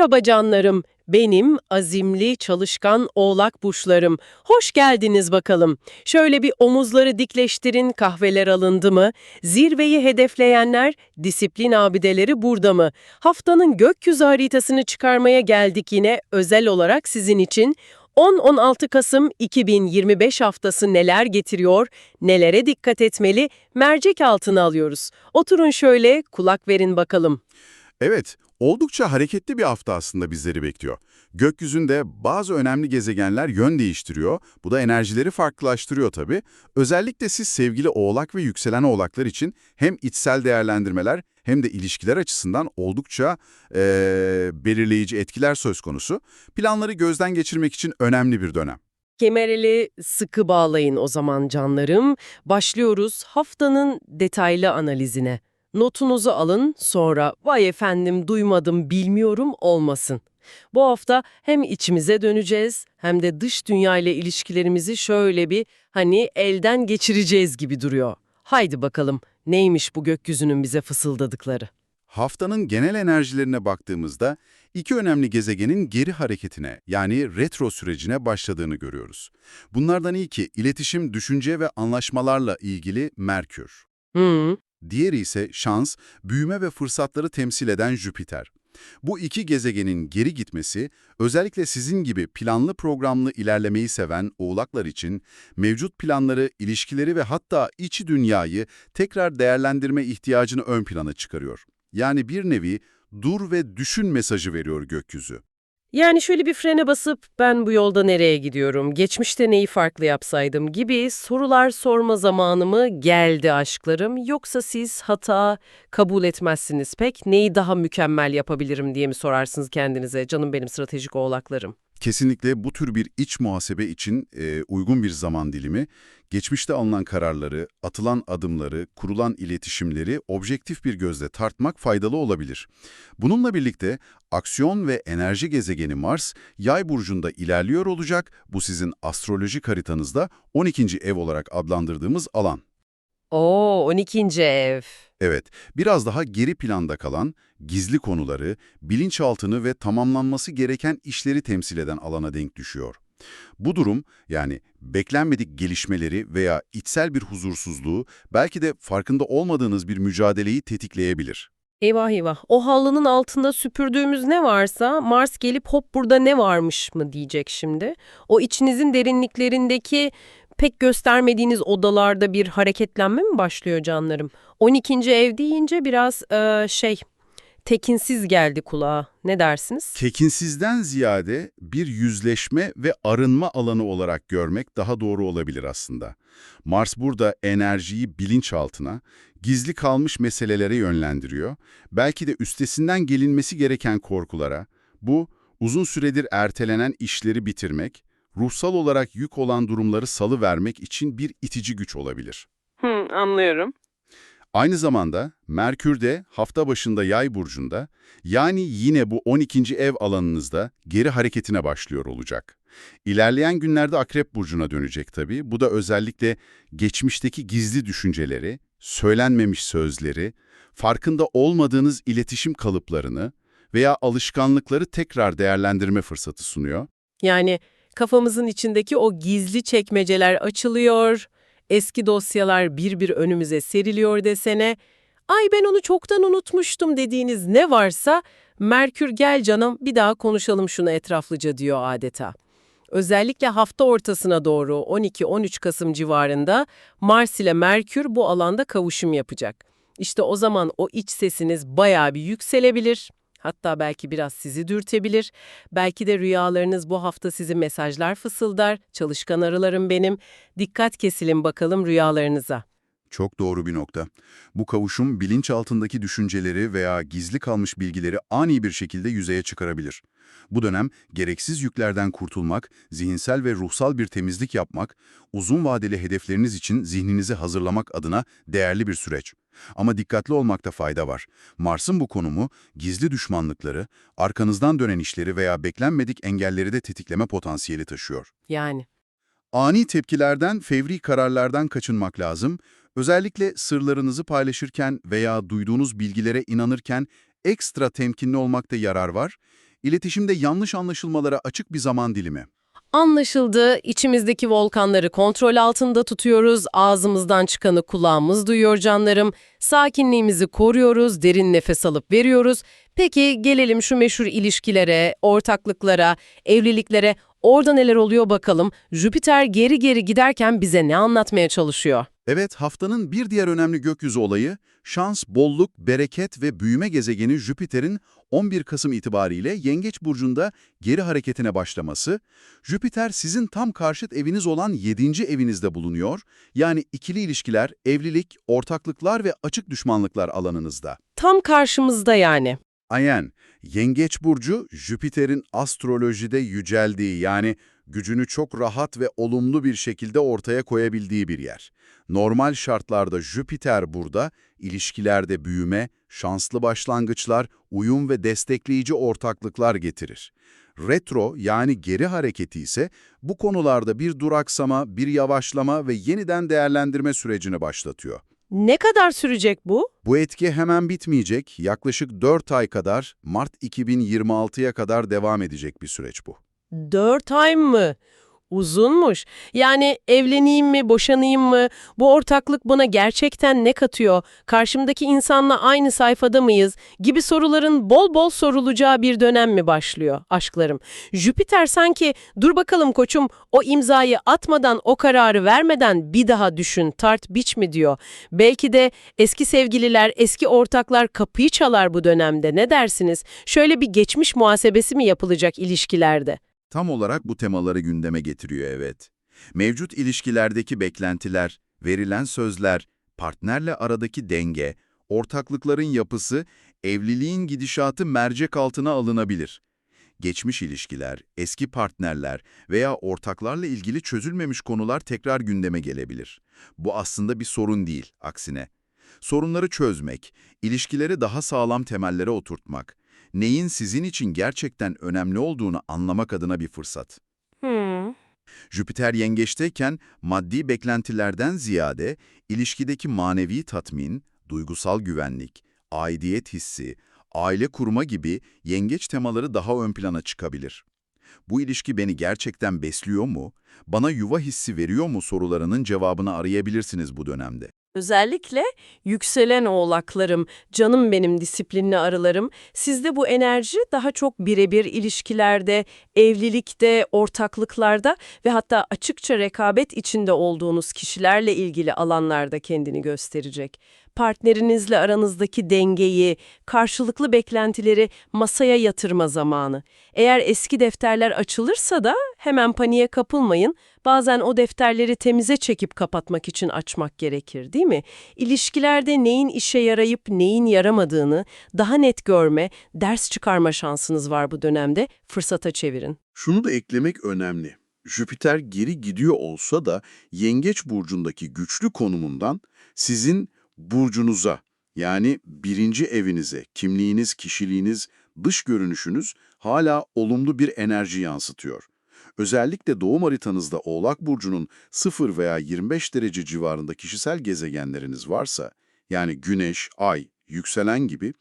Merhaba canlarım. Benim azimli, çalışkan oğlak burçlarım. Hoş geldiniz bakalım. Şöyle bir omuzları dikleştirin, kahveler alındı mı? Zirveyi hedefleyenler, disiplin abideleri burada mı? Haftanın gökyüzü haritasını çıkarmaya geldik yine özel olarak sizin için. 10-16 Kasım 2025 haftası neler getiriyor, nelere dikkat etmeli, mercek altına alıyoruz. Oturun şöyle, kulak verin bakalım. Evet, oldukça hareketli bir hafta aslında bizleri bekliyor. Gökyüzünde bazı önemli gezegenler yön değiştiriyor. Bu da enerjileri farklılaştırıyor tabii. Özellikle siz sevgili oğlak ve yükselen oğlaklar için hem içsel değerlendirmeler hem de ilişkiler açısından oldukça eee, belirleyici etkiler söz konusu. Planları gözden geçirmek için önemli bir dönem. Kemereli sıkı bağlayın o zaman canlarım. Başlıyoruz haftanın detaylı analizine. Notunuzu alın sonra vay efendim duymadım bilmiyorum olmasın. Bu hafta hem içimize döneceğiz hem de dış dünya ile ilişkilerimizi şöyle bir hani elden geçireceğiz gibi duruyor. Haydi bakalım neymiş bu gökyüzünün bize fısıldadıkları. Haftanın genel enerjilerine baktığımızda iki önemli gezegenin geri hareketine yani retro sürecine başladığını görüyoruz. Bunlardan ilki iletişim, düşünce ve anlaşmalarla ilgili Merkür. Hı, Diğeri ise şans, büyüme ve fırsatları temsil eden Jüpiter. Bu iki gezegenin geri gitmesi, özellikle sizin gibi planlı programlı ilerlemeyi seven oğlaklar için mevcut planları, ilişkileri ve hatta içi dünyayı tekrar değerlendirme ihtiyacını ön plana çıkarıyor. Yani bir nevi dur ve düşün mesajı veriyor gökyüzü. Yani şöyle bir frene basıp ben bu yolda nereye gidiyorum, geçmişte neyi farklı yapsaydım? gibi sorular sorma zamanı mı geldi aşklarım. Yoksa siz hata kabul etmezsiniz pek. Neyi daha mükemmel yapabilirim diye mi sorarsınız kendinize canım benim stratejik oğlaklarım. Kesinlikle bu tür bir iç muhasebe için e, uygun bir zaman dilimi, geçmişte alınan kararları, atılan adımları, kurulan iletişimleri objektif bir gözle tartmak faydalı olabilir. Bununla birlikte aksiyon ve enerji gezegeni Mars, yay burcunda ilerliyor olacak, bu sizin astrolojik haritanızda 12. ev olarak adlandırdığımız alan. Oo 12. ev. Evet, biraz daha geri planda kalan, gizli konuları, bilinçaltını ve tamamlanması gereken işleri temsil eden alana denk düşüyor. Bu durum, yani beklenmedik gelişmeleri veya içsel bir huzursuzluğu, belki de farkında olmadığınız bir mücadeleyi tetikleyebilir. Eyvah eyvah o halının altında süpürdüğümüz ne varsa Mars gelip hop burada ne varmış mı diyecek şimdi. O içinizin derinliklerindeki pek göstermediğiniz odalarda bir hareketlenme mi başlıyor canlarım? 12. ev deyince biraz eee, şey tekinsiz geldi kulağa. Ne dersiniz? Tekinsizden ziyade bir yüzleşme ve arınma alanı olarak görmek daha doğru olabilir aslında. Mars burada enerjiyi bilinçaltına, gizli kalmış meselelere yönlendiriyor. Belki de üstesinden gelinmesi gereken korkulara, bu uzun süredir ertelenen işleri bitirmek, ruhsal olarak yük olan durumları salıvermek için bir itici güç olabilir. Hı, anlıyorum. Aynı zamanda Merkür de hafta başında yay burcunda, yani yine bu 12. ev alanınızda geri hareketine başlıyor olacak. İlerleyen günlerde Akrep burcuna dönecek tabii. Bu da özellikle geçmişteki gizli düşünceleri, söylenmemiş sözleri, farkında olmadığınız iletişim kalıplarını veya alışkanlıkları tekrar değerlendirme fırsatı sunuyor. Yani kafamızın içindeki o gizli çekmeceler açılıyor, eski dosyalar bir bir önümüze seriliyor desene. Ay ben onu çoktan unutmuştum dediğiniz ne varsa Merkür gel canım bir daha konuşalım şunu etraflıca diyor adeta. Özellikle hafta ortasına doğru 12-13 Kasım civarında Mars ile Merkür bu alanda kavuşum yapacak. İşte o zaman o iç sesiniz bayağı bir yükselebilir. Hatta belki biraz sizi dürtebilir. Belki de rüyalarınız bu hafta size mesajlar fısıldar. Çalışkan arılarım benim. Dikkat kesilin bakalım rüyalarınıza. Çok doğru bir nokta. Bu kavuşum bilinçaltındaki düşünceleri veya gizli kalmış bilgileri ani bir şekilde yüzeye çıkarabilir. Bu dönem gereksiz yüklerden kurtulmak, zihinsel ve ruhsal bir temizlik yapmak, uzun vadeli hedefleriniz için zihninizi hazırlamak adına değerli bir süreç. Ama dikkatli olmakta fayda var. Mars'ın bu konumu gizli düşmanlıkları, arkanızdan dönen işleri veya beklenmedik engelleri de tetikleme potansiyeli taşıyor. Yani. Ani tepkilerden, fevri kararlardan kaçınmak lazım. Özellikle sırlarınızı paylaşırken veya duyduğunuz bilgilere inanırken ekstra temkinli olmakta yarar var. İletişimde yanlış anlaşılmalara açık bir zaman dilimi. Anlaşıldı. İçimizdeki volkanları kontrol altında tutuyoruz. Ağzımızdan çıkanı kulağımız duyuyor canlarım. Sakinliğimizi koruyoruz. Derin nefes alıp veriyoruz. Peki gelelim şu meşhur ilişkilere, ortaklıklara, evliliklere. Orada neler oluyor bakalım. Jüpiter geri geri giderken bize ne anlatmaya çalışıyor? Evet, haftanın bir diğer önemli gökyüzü olayı, şans, bolluk, bereket ve büyüme gezegeni Jüpiter'in 11 Kasım itibariyle Yengeç Burcu'nda geri hareketine başlaması. Jüpiter sizin tam karşıt eviniz olan 7. evinizde bulunuyor, yani ikili ilişkiler, evlilik, ortaklıklar ve açık düşmanlıklar alanınızda. Tam karşımızda yani. Ayen, Yengeç Burcu, Jüpiter'in astrolojide yüceldiği yani gücünü çok rahat ve olumlu bir şekilde ortaya koyabildiği bir yer. Normal şartlarda Jüpiter burada, ilişkilerde büyüme, şanslı başlangıçlar, uyum ve destekleyici ortaklıklar getirir. Retro yani geri hareketi ise bu konularda bir duraksama, bir yavaşlama ve yeniden değerlendirme sürecini başlatıyor. Ne kadar sürecek bu? Bu etki hemen bitmeyecek, yaklaşık 4 ay kadar, Mart 2026'ya kadar devam edecek bir süreç bu. Dört ay mı? Uzunmuş. Yani evleneyim mi, boşanayım mı? Bu ortaklık bana gerçekten ne katıyor? Karşımdaki insanla aynı sayfada mıyız? Gibi soruların bol bol sorulacağı bir dönem mi başlıyor aşklarım? Jüpiter sanki dur bakalım koçum o imzayı atmadan o kararı vermeden bir daha düşün tart biç mi diyor. Belki de eski sevgililer, eski ortaklar kapıyı çalar bu dönemde ne dersiniz? Şöyle bir geçmiş muhasebesi mi yapılacak ilişkilerde? Tam olarak bu temaları gündeme getiriyor evet. Mevcut ilişkilerdeki beklentiler, verilen sözler, partnerle aradaki denge, ortaklıkların yapısı, evliliğin gidişatı mercek altına alınabilir. Geçmiş ilişkiler, eski partnerler veya ortaklarla ilgili çözülmemiş konular tekrar gündeme gelebilir. Bu aslında bir sorun değil, aksine. Sorunları çözmek, ilişkileri daha sağlam temellere oturtmak, neyin sizin için gerçekten önemli olduğunu anlamak adına bir fırsat. Hmm. Jüpiter yengeçteyken maddi beklentilerden ziyade ilişkideki manevi tatmin, duygusal güvenlik, aidiyet hissi, aile kurma gibi yengeç temaları daha ön plana çıkabilir. Bu ilişki beni gerçekten besliyor mu, bana yuva hissi veriyor mu sorularının cevabını arayabilirsiniz bu dönemde. Özellikle yükselen oğlaklarım, canım benim disiplinli arılarım, sizde bu enerji daha çok birebir ilişkilerde, evlilikte, ortaklıklarda ve hatta açıkça rekabet içinde olduğunuz kişilerle ilgili alanlarda kendini gösterecek. Partnerinizle aranızdaki dengeyi, karşılıklı beklentileri masaya yatırma zamanı. Eğer eski defterler açılırsa da hemen paniğe kapılmayın. Bazen o defterleri temize çekip kapatmak için açmak gerekir, değil mi? İlişkilerde neyin işe yarayıp neyin yaramadığını daha net görme, ders çıkarma şansınız var bu dönemde. Fırsata çevirin. Şunu da eklemek önemli. Jüpiter geri gidiyor olsa da Yengeç burcundaki güçlü konumundan sizin burcunuza yani birinci evinize, kimliğiniz, kişiliğiniz, dış görünüşünüz hala olumlu bir enerji yansıtıyor. Özellikle doğum haritanızda Oğlak Burcu'nun 0 veya 25 derece civarında kişisel gezegenleriniz varsa, yani Güneş, Ay, Yükselen gibi,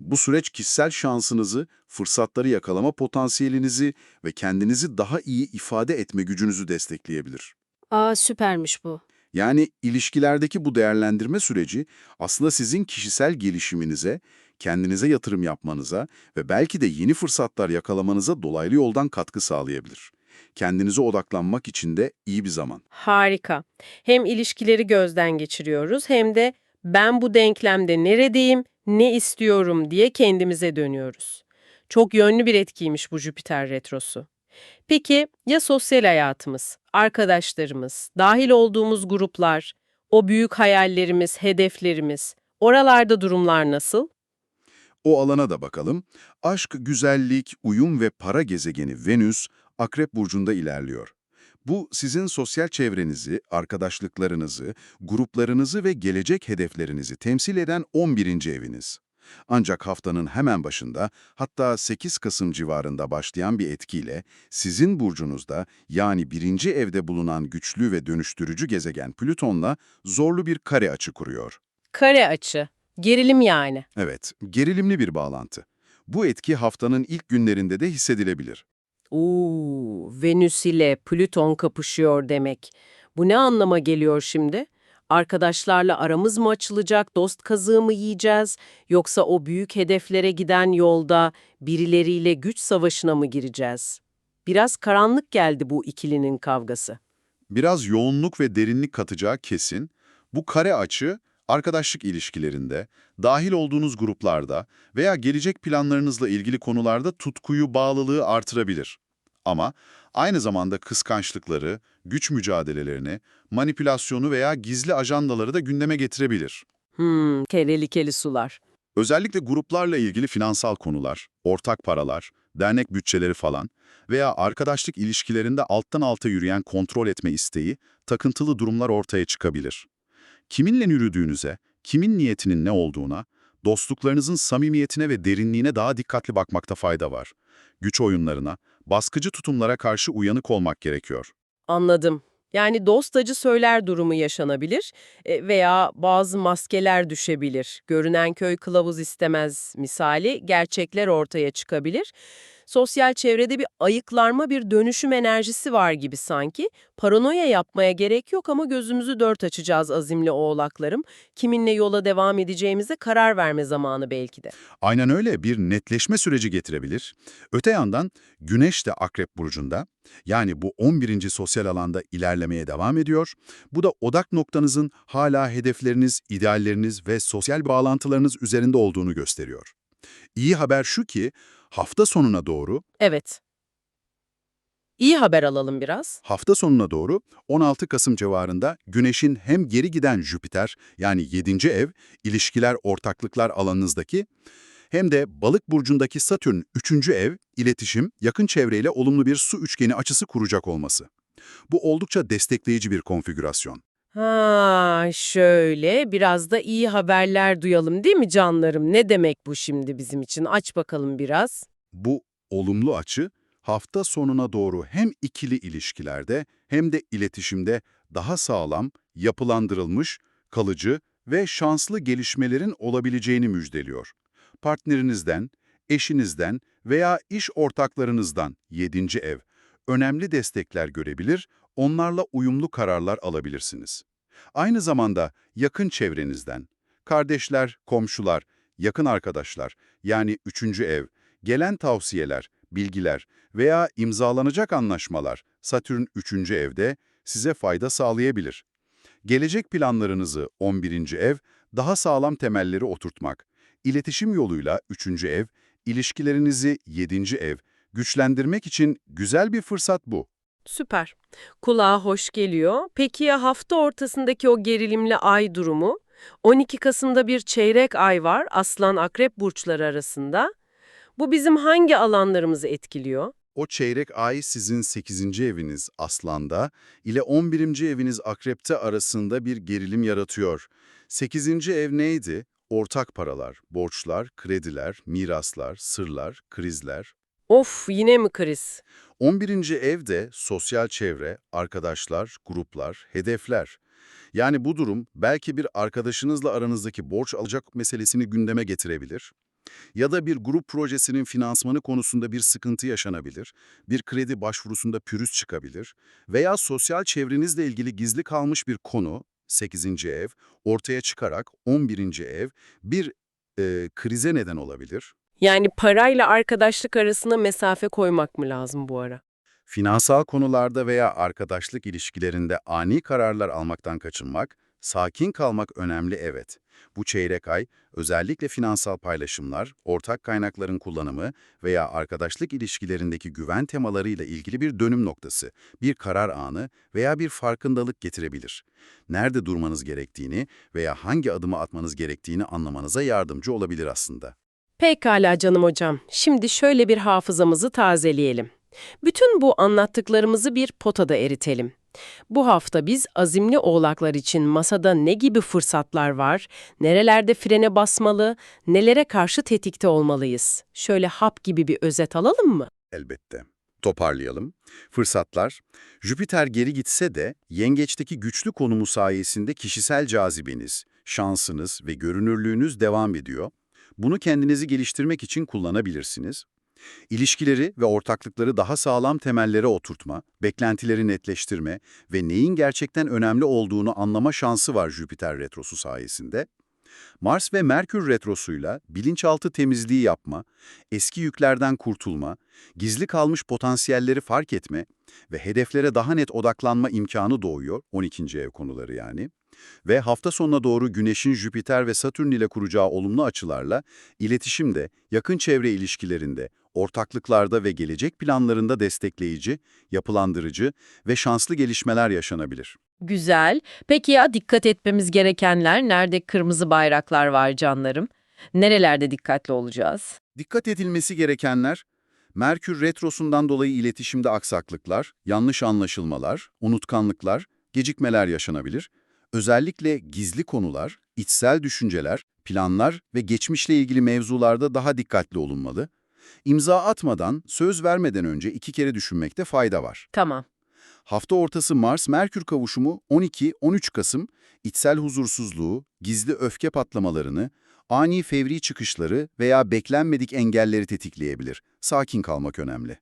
bu süreç kişisel şansınızı, fırsatları yakalama potansiyelinizi ve kendinizi daha iyi ifade etme gücünüzü destekleyebilir. Aa süpermiş bu. Yani ilişkilerdeki bu değerlendirme süreci aslında sizin kişisel gelişiminize, kendinize yatırım yapmanıza ve belki de yeni fırsatlar yakalamanıza dolaylı yoldan katkı sağlayabilir. Kendinize odaklanmak için de iyi bir zaman. Harika. Hem ilişkileri gözden geçiriyoruz hem de ben bu denklemde neredeyim, ne istiyorum diye kendimize dönüyoruz. Çok yönlü bir etkiymiş bu Jüpiter retrosu. Peki ya sosyal hayatımız, arkadaşlarımız, dahil olduğumuz gruplar, o büyük hayallerimiz, hedeflerimiz, oralarda durumlar nasıl? O alana da bakalım. Aşk, güzellik, uyum ve para gezegeni Venüs, Akrep Burcu'nda ilerliyor. Bu sizin sosyal çevrenizi, arkadaşlıklarınızı, gruplarınızı ve gelecek hedeflerinizi temsil eden 11. eviniz. Ancak haftanın hemen başında, hatta 8 Kasım civarında başlayan bir etkiyle, sizin burcunuzda yani birinci evde bulunan güçlü ve dönüştürücü gezegen Plüton'la zorlu bir kare açı kuruyor. Kare açı, gerilim yani. Evet, gerilimli bir bağlantı. Bu etki haftanın ilk günlerinde de hissedilebilir. Uuu, Venüs ile Plüton kapışıyor demek. Bu ne anlama geliyor şimdi? Arkadaşlarla aramız mı açılacak, dost kazığı mı yiyeceğiz, yoksa o büyük hedeflere giden yolda birileriyle güç savaşına mı gireceğiz? Biraz karanlık geldi bu ikilinin kavgası. Biraz yoğunluk ve derinlik katacağı kesin. Bu kare açı, arkadaşlık ilişkilerinde, dahil olduğunuz gruplarda veya gelecek planlarınızla ilgili konularda tutkuyu, bağlılığı artırabilir. Ama aynı zamanda kıskançlıkları, güç mücadelelerini, manipülasyonu veya gizli ajandaları da gündeme getirebilir. Hmm, kerelikeli sular. Özellikle gruplarla ilgili finansal konular, ortak paralar, dernek bütçeleri falan veya arkadaşlık ilişkilerinde alttan alta yürüyen kontrol etme isteği, takıntılı durumlar ortaya çıkabilir. Kiminle yürüdüğünüze, kimin niyetinin ne olduğuna, dostluklarınızın samimiyetine ve derinliğine daha dikkatli bakmakta fayda var. Güç oyunlarına, baskıcı tutumlara karşı uyanık olmak gerekiyor. Anladım. Yani dost acı söyler durumu yaşanabilir e, veya bazı maskeler düşebilir. Görünen köy kılavuz istemez misali gerçekler ortaya çıkabilir. Sosyal çevrede bir ayıklarma, bir dönüşüm enerjisi var gibi sanki. Paranoya yapmaya gerek yok ama gözümüzü dört açacağız azimli oğlaklarım. Kiminle yola devam edeceğimize karar verme zamanı belki de. Aynen öyle bir netleşme süreci getirebilir. Öte yandan Güneş de Akrep Burcu'nda, yani bu 11. sosyal alanda ilerlemeye devam ediyor. Bu da odak noktanızın hala hedefleriniz, idealleriniz ve sosyal bağlantılarınız üzerinde olduğunu gösteriyor. İyi haber şu ki, hafta sonuna doğru, Evet. İyi haber alalım biraz. hafta sonuna doğru 16 Kasım civarında Güneş'in hem geri giden Jüpiter, yani 7. ev, ilişkiler, ortaklıklar alanınızdaki, hem de Balık burcundaki Satürn 3. ev, iletişim, yakın çevreyle olumlu bir su üçgeni açısı kuracak olması. Bu oldukça destekleyici bir konfigürasyon. Ha şöyle biraz da iyi haberler duyalım değil mi canlarım? Ne demek bu şimdi bizim için? Aç bakalım biraz. Bu olumlu açı, hafta sonuna doğru hem ikili ilişkilerde hem de iletişimde daha sağlam, yapılandırılmış, kalıcı ve şanslı gelişmelerin olabileceğini müjdeliyor. Partnerinizden, eşinizden veya iş ortaklarınızdan 7. ev önemli destekler görebilir, onlarla uyumlu kararlar alabilirsiniz. Aynı zamanda yakın çevrenizden, kardeşler, komşular, yakın arkadaşlar yani 3. ev, gelen tavsiyeler, bilgiler veya imzalanacak anlaşmalar Satürn 3. evde size fayda sağlayabilir. Gelecek planlarınızı 11. ev daha sağlam temelleri oturtmak, iletişim yoluyla 3. ev, ilişkilerinizi 7. ev güçlendirmek için güzel bir fırsat bu. Süper. Kulağa hoş geliyor. Peki ya hafta ortasındaki o gerilimli ay durumu? 12 Kasım'da bir çeyrek ay var Aslan Akrep burçları arasında. Bu bizim hangi alanlarımızı etkiliyor? O çeyrek ay sizin 8. eviniz Aslan'da ile 11. eviniz Akrep'te arasında bir gerilim yaratıyor. 8. ev neydi? Ortak paralar, borçlar, krediler, miraslar, sırlar, krizler. Of yine mi kriz? 11. evde sosyal çevre, arkadaşlar, gruplar, hedefler. Yani bu durum belki bir arkadaşınızla aranızdaki borç alacak meselesini gündeme getirebilir. Ya da bir grup projesinin finansmanı konusunda bir sıkıntı yaşanabilir, bir kredi başvurusunda pürüz çıkabilir veya sosyal çevrenizle ilgili gizli kalmış bir konu, 8. ev, ortaya çıkarak 11. ev bir e, krize neden olabilir. Yani parayla arkadaşlık arasına mesafe koymak mı lazım bu ara? Finansal konularda veya arkadaşlık ilişkilerinde ani kararlar almaktan kaçınmak, sakin kalmak önemli evet. Bu çeyrek ay özellikle finansal paylaşımlar, ortak kaynakların kullanımı veya arkadaşlık ilişkilerindeki güven temalarıyla ilgili bir dönüm noktası, bir karar anı veya bir farkındalık getirebilir. Nerede durmanız gerektiğini veya hangi adımı atmanız gerektiğini anlamanıza yardımcı olabilir aslında. Pekala canım hocam. Şimdi şöyle bir hafızamızı tazeleyelim. Bütün bu anlattıklarımızı bir potada eritelim. Bu hafta biz azimli oğlaklar için masada ne gibi fırsatlar var, nerelerde frene basmalı, nelere karşı tetikte olmalıyız? Şöyle hap gibi bir özet alalım mı? Elbette. Toparlayalım. Fırsatlar, Jüpiter geri gitse de yengeçteki güçlü konumu sayesinde kişisel cazibeniz, şansınız ve görünürlüğünüz devam ediyor. Bunu kendinizi geliştirmek için kullanabilirsiniz. İlişkileri ve ortaklıkları daha sağlam temellere oturtma, beklentileri netleştirme ve neyin gerçekten önemli olduğunu anlama şansı var Jüpiter retrosu sayesinde. Mars ve Merkür retrosuyla bilinçaltı temizliği yapma, eski yüklerden kurtulma, gizli kalmış potansiyelleri fark etme ve hedeflere daha net odaklanma imkanı doğuyor, 12. ev konuları yani. Ve hafta sonuna doğru Güneş'in Jüpiter ve Satürn ile kuracağı olumlu açılarla iletişimde, yakın çevre ilişkilerinde, ortaklıklarda ve gelecek planlarında destekleyici, yapılandırıcı ve şanslı gelişmeler yaşanabilir. Güzel. Peki ya dikkat etmemiz gerekenler? Nerede kırmızı bayraklar var canlarım? Nerelerde dikkatli olacağız? Dikkat edilmesi gerekenler, Merkür retrosundan dolayı iletişimde aksaklıklar, yanlış anlaşılmalar, unutkanlıklar, gecikmeler yaşanabilir. Özellikle gizli konular, içsel düşünceler, planlar ve geçmişle ilgili mevzularda daha dikkatli olunmalı. İmza atmadan, söz vermeden önce iki kere düşünmekte fayda var. Tamam. Hafta ortası Mars-Merkür kavuşumu 12-13 Kasım, içsel huzursuzluğu, gizli öfke patlamalarını, ani fevri çıkışları veya beklenmedik engelleri tetikleyebilir. Sakin kalmak önemli.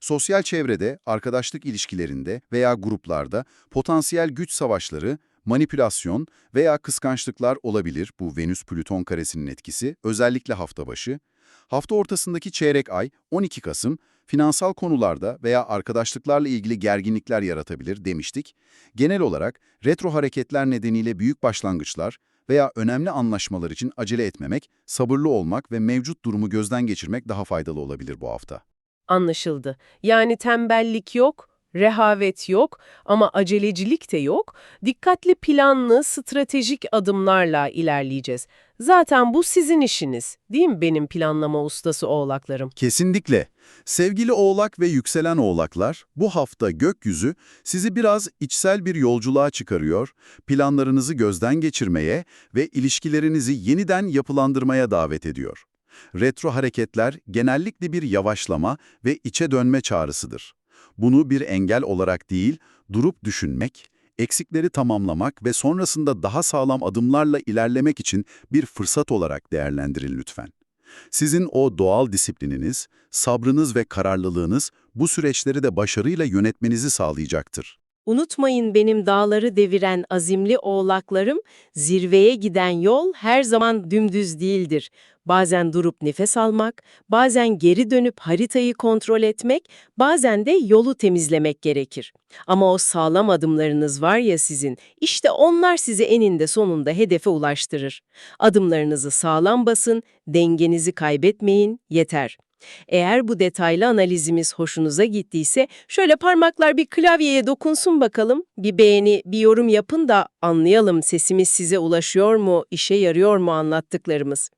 Sosyal çevrede, arkadaşlık ilişkilerinde veya gruplarda potansiyel güç savaşları, manipülasyon veya kıskançlıklar olabilir bu Venüs-Plüton karesinin etkisi, özellikle hafta başı. Hafta ortasındaki çeyrek ay 12 Kasım, finansal konularda veya arkadaşlıklarla ilgili gerginlikler yaratabilir demiştik. Genel olarak retro hareketler nedeniyle büyük başlangıçlar veya önemli anlaşmalar için acele etmemek, sabırlı olmak ve mevcut durumu gözden geçirmek daha faydalı olabilir bu hafta. Anlaşıldı. Yani tembellik yok, rehavet yok ama acelecilik de yok. Dikkatli planlı, stratejik adımlarla ilerleyeceğiz. Zaten bu sizin işiniz, değil mi benim planlama ustası oğlaklarım? Kesinlikle. Sevgili oğlak ve yükselen oğlaklar, bu hafta gökyüzü sizi biraz içsel bir yolculuğa çıkarıyor, planlarınızı gözden geçirmeye ve ilişkilerinizi yeniden yapılandırmaya davet ediyor. Retro hareketler genellikle bir yavaşlama ve içe dönme çağrısıdır. Bunu bir engel olarak değil, durup düşünmek, eksikleri tamamlamak ve sonrasında daha sağlam adımlarla ilerlemek için bir fırsat olarak değerlendirin lütfen. Sizin o doğal disiplininiz, sabrınız ve kararlılığınız bu süreçleri de başarıyla yönetmenizi sağlayacaktır. Unutmayın benim dağları deviren azimli oğlaklarım, zirveye giden yol her zaman dümdüz değildir. Bazen durup nefes almak, bazen geri dönüp haritayı kontrol etmek, bazen de yolu temizlemek gerekir. Ama o sağlam adımlarınız var ya sizin, işte onlar sizi eninde sonunda hedefe ulaştırır. Adımlarınızı sağlam basın, dengenizi kaybetmeyin, yeter. Eğer bu detaylı analizimiz hoşunuza gittiyse şöyle parmaklar bir klavyeye dokunsun bakalım. Bir beğeni, bir yorum yapın da anlayalım sesimiz size ulaşıyor mu, işe yarıyor mu anlattıklarımız.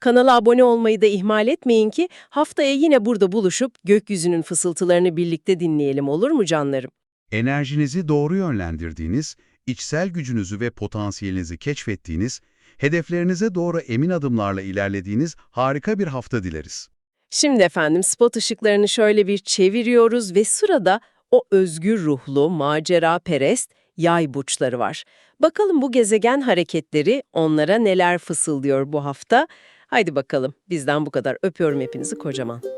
Kanala abone olmayı da ihmal etmeyin ki haftaya yine burada buluşup gökyüzünün fısıltılarını birlikte dinleyelim olur mu canlarım? Enerjinizi doğru yönlendirdiğiniz, içsel gücünüzü ve potansiyelinizi keşfettiğiniz, hedeflerinize doğru emin adımlarla ilerlediğiniz harika bir hafta dileriz. Şimdi efendim spot ışıklarını şöyle bir çeviriyoruz ve sırada o özgür ruhlu, macera perest yay burçları var. Bakalım bu gezegen hareketleri onlara neler fısıldıyor bu hafta? Haydi bakalım bizden bu kadar öpüyorum hepinizi kocaman.